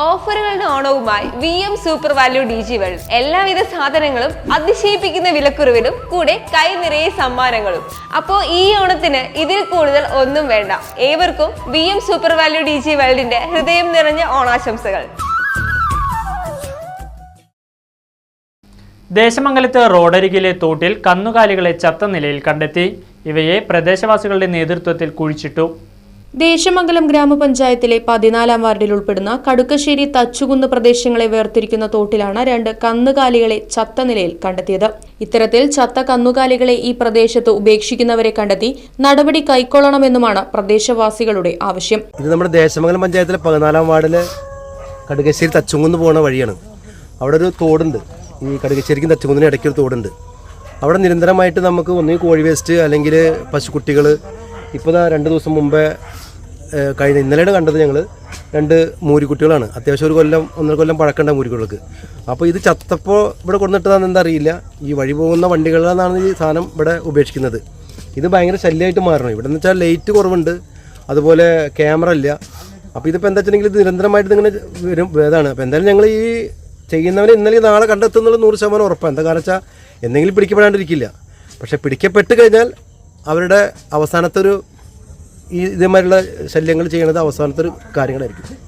ഓഫറുകളുടെ ഓണവുമായി V M super value D G world. എല്ലാവിധ സാധനങ്ങളും അതിശയിപ്പിക്കുന്ന വിലക്കുറവിലും കൂടെ കൈ നിറയെ സമ്മാനങ്ങളും. അപ്പോ ഈ ഓണത്തിന് ഇതിൽ കൂടുതൽ ഒന്നും വേണ്ട. ഏവർക്കും V M super value D G വേൾഡിന്റെ ഹൃദയം നിറഞ്ഞ ഓണാശംസകൾ. ദേശമംഗലത്ത് റോഡരികിലെ തോട്ടിൽ കന്നുകാലികളെ ചത്ത നിലയിൽ കണ്ടെത്തി. ഇവയെ പ്രദേശവാസികളുടെ നേതൃത്വത്തിൽ കുഴിച്ചിട്ടു. ദേശമംഗലം ഗ്രാമപഞ്ചായത്തിലെ പതിനാലാം വാർഡിൽ ഉൾപ്പെടുന്ന കടുക്കശ്ശേരി തച്ചുകുന്ന് പ്രദേശങ്ങളെ വേർതിരിക്കുന്ന തോട്ടിലാണ് രണ്ട് കന്നുകാലികളെ ചത്ത നിലയിൽ കണ്ടെത്തിയത്. ഇത്തരത്തിൽ ചത്ത കന്നുകാലികളെ ഈ പ്രദേശത്ത് ഉപേക്ഷിക്കുന്നവരെ കണ്ടെത്തി നടപടി കൈക്കൊള്ളണമെന്നുമാണ് പ്രദേശവാസികളുടെ ആവശ്യം. ഇത് നമ്മുടെ ദേശമംഗലം പഞ്ചായത്തിലെ പതിനാലാം വാർഡിലെ കടുകശ്ശേരി തച്ചുകുന്ന് പോകുന്ന വഴിയാണ്. അവിടെ ഒരു തോടുണ്ട്. ഈ കടുകശ്ശേരിക്കും തച്ചുകുന്നിനും ഇടയ്ക്ക് ഒരു തോടുണ്ട്. അവിടെ നിരന്തരമായിട്ട് നമുക്ക് ഒന്നുകിൽ കോഴി വേസ്റ്റ് അല്ലെങ്കിൽ പശുക്കുട്ടികൾ ഇപ്പോൾ രണ്ട് ദിവസം മുമ്പേ കഴിഞ്ഞ ഇന്നലെയാണ് കണ്ടത് ഞങ്ങൾ രണ്ട് മൂരിക്കുട്ടികളാണ്. അത്യാവശ്യം ഒരു കൊല്ലം ഒന്നര കൊല്ലം പഴക്കേണ്ട മൂരിക്കുട്ടികൾക്ക്. അപ്പോൾ ഇത് ചത്തപ്പോൾ ഇവിടെ കൊണ്ടിട്ടതാണെന്ന് എന്താ അറിയില്ല. ഈ വഴി പോകുന്ന വണ്ടികളിലാണ് ഈ സാധനം ഇവിടെ ഉപേക്ഷിക്കുന്നത്. ഇത് ഭയങ്കര ശല്യമായിട്ട് മാറണം. ഇവിടെ എന്ന് വെച്ചാൽ ലൈറ്റ് കുറവുണ്ട്. അതുപോലെ ക്യാമറ ഇല്ല. അപ്പോൾ ഇതിപ്പോൾ എന്താ വെച്ചിട്ടുണ്ടെങ്കിൽ ഇത് നിരന്തരമായിട്ട് ഇങ്ങനെ വരും. ഇതാണ് അപ്പോൾ എന്തായാലും ഞങ്ങൾ ഈ ചെയ്യുന്നവനെ ഇന്നലെ നാളെ കണ്ടെത്തുന്നുള്ള നൂറ് ശതമാനം ഉറപ്പാണ് എന്താ കാരണം വെച്ചാൽ എന്തെങ്കിലും പിടിക്കപ്പെടാണ്ടിരിക്കില്ല. പക്ഷേ പിടിക്കപ്പെട്ട് കഴിഞ്ഞാൽ അവരുടെ അവസാനത്തെ ഒരു ഈ ഇതേമാതിരിയുള്ള ശല്യങ്ങൾ ചെയ്യുന്നത് അവസാനത്തെ ഒരു കാര്യങ്ങളായിരിക്കും.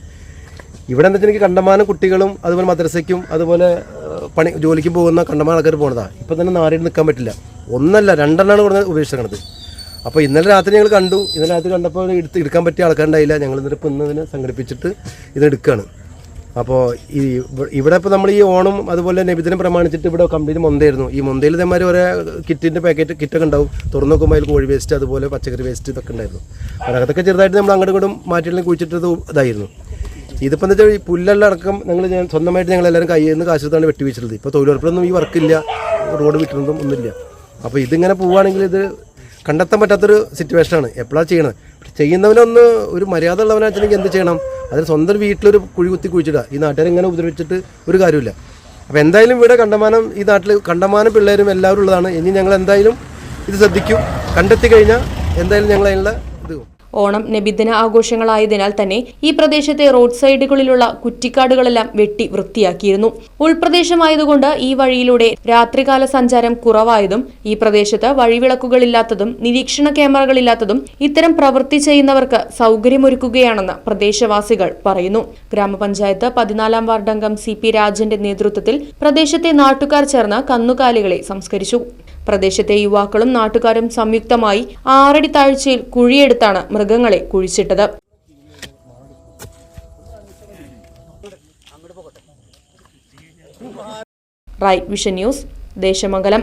ഇവിടെ എന്താ വെച്ചിട്ടുണ്ടെങ്കിൽ കണ്ടമാനം കുട്ടികളും അതുപോലെ മദ്രസയ്ക്കും അതുപോലെ പണി ജോലിക്ക് പോകുന്ന കണ്ടമാന ആൾക്കാർ പോകുന്നതാണ് ഇപ്പം തന്നെ നാരിൽ നിൽക്കാൻ പറ്റില്ല. ഒന്നല്ല രണ്ടെണ്ണമാണ് ഇവിടെ ഉപേക്ഷിക്കുന്നത് അപ്പോൾ ഇന്നലെ രാത്രി ഞങ്ങൾ കണ്ടു. ഇന്നലെ രാത്രി കണ്ടപ്പോൾ എടുത്ത് എടുക്കാൻ പറ്റിയ ആൾക്കാരുണ്ടായില്ല. ഞങ്ങൾ ഇന്നിപ്പോൾ ഇന്ന് ഇതിനെ സംഘടിപ്പിച്ചിട്ട് ഇത് എടുക്കുകയാണ് അപ്പോൾ ഈ ഇവ- ഇവിടെ ഇപ്പോൾ നമ്മൾ ഈ ഓണം അതുപോലെ നബിദിനം പ്രമാണിച്ചിട്ട് ഇവിടെ കംപ്ലീറ്റ് മൊന്തയായിരുന്നു. ഈ മൊന്തയിൽ ഇതേമാതിരി ഓരോ കിറ്റിന്റെ പാക്കറ്റ് കിറ്റൊക്കെ ഉണ്ടാവും. തുറന്നു നോക്കുമ്പോൾ അതിൽ കോഴി വേസ്റ്റ് അതുപോലെ പച്ചക്കറി വേസ്റ്റ് ഇതൊക്കെ ഉണ്ടായിരുന്നു. അതൊക്കെ ചെറുതായിട്ട് നമ്മൾ അങ്ങോട്ടും ഇങ്ങോട്ടും മാറ്റിയിട്ട് കുഴിച്ചിട്ടത് ഇതായിരുന്നു. ഇതിപ്പോൾ എന്താ വെച്ചാൽ പുല്ലെല്ലാം അടക്കം ഞങ്ങൾ സ്വന്തമായിട്ട് ഞങ്ങൾ എല്ലാവരും കയ്യിൽ നിന്ന് കാശെടുത്താണ് വെട്ടി വെച്ചിട്ടുള്ളത്. ഇപ്പോൾ തൊഴിലുറപ്പിലൊന്നും ഈ വർക്കില്ല റോഡ് വിട്ടുന്നതും ഒന്നുമില്ല. അപ്പോൾ ഇതിങ്ങനെ പോവുകയാണെങ്കിൽ ഇത് കണ്ടെത്താൻ പറ്റാത്തൊരു സിറ്റുവേഷനാണ് എപ്പോഴാണ് ചെയ്യണത്? ചെയ്യുന്നവനൊന്ന് ഒരു മര്യാദ ഉള്ളവനാച്ചെങ്കിൽ എന്ത് ചെയ്യണം? അതിന് സ്വന്തം വീട്ടിലൊരു കുഴി കുത്തി കുഴിച്ചിടുക ഈ നാട്ടുകാരെ ഇങ്ങനെ ഉപദ്രവിച്ചിട്ട് ഒരു കാര്യമില്ല അപ്പോൾ എന്തായാലും ഇവിടെ കണ്ടമാനം ഈ നാട്ടിൽ കണ്ടമാനം പിള്ളേരും എല്ലാവരും ഉള്ളതാണ്. ഇനി ഞങ്ങൾ എന്തായാലും ഇത് ശ്രദ്ധിക്കും. കണ്ടെത്തി കഴിഞ്ഞാൽ എന്തായാലും ഞങ്ങൾ അതിനുള്ള ഓണം നബിദിന ആഘോഷങ്ങളായതിനാൽ തന്നെ ഈ പ്രദേശത്തെ റോഡ് സൈഡുകളിലുള്ള കുറ്റിക്കാടുകളെല്ലാം വെട്ടി വൃത്തിയാക്കിയിരുന്നു. ഉൾപ്രദേശമായതുകൊണ്ട് ഈ വഴിയിലൂടെ രാത്രികാല സഞ്ചാരം കുറവായതും ഈ പ്രദേശത്ത് വഴിവിളക്കുകളില്ലാത്തതും നിരീക്ഷണ ക്യാമറകളില്ലാത്തതും ഇത്തരം പ്രവൃത്തി ചെയ്യുന്നവർക്ക് സൗകര്യമൊരുക്കുകയാണെന്ന് പ്രദേശവാസികൾ പറയുന്നു. ഗ്രാമപഞ്ചായത്ത് പതിനാലാം വാർഡംഗം സി പി രാജന്റെ നേതൃത്വത്തിൽ പ്രദേശത്തെ നാട്ടുകാർ ചേർന്ന് കന്നുകാലികളെ സംസ്കരിച്ചു. പ്രദേശത്തെ യുവാക്കളും നാട്ടുകാരും സംയുക്തമായി ആറടി താഴ്ചയിൽ കുഴിയെടുത്താണ് മൃഗങ്ങളെ കുഴിച്ചിട്ടത്. Right vision news Desamangalam.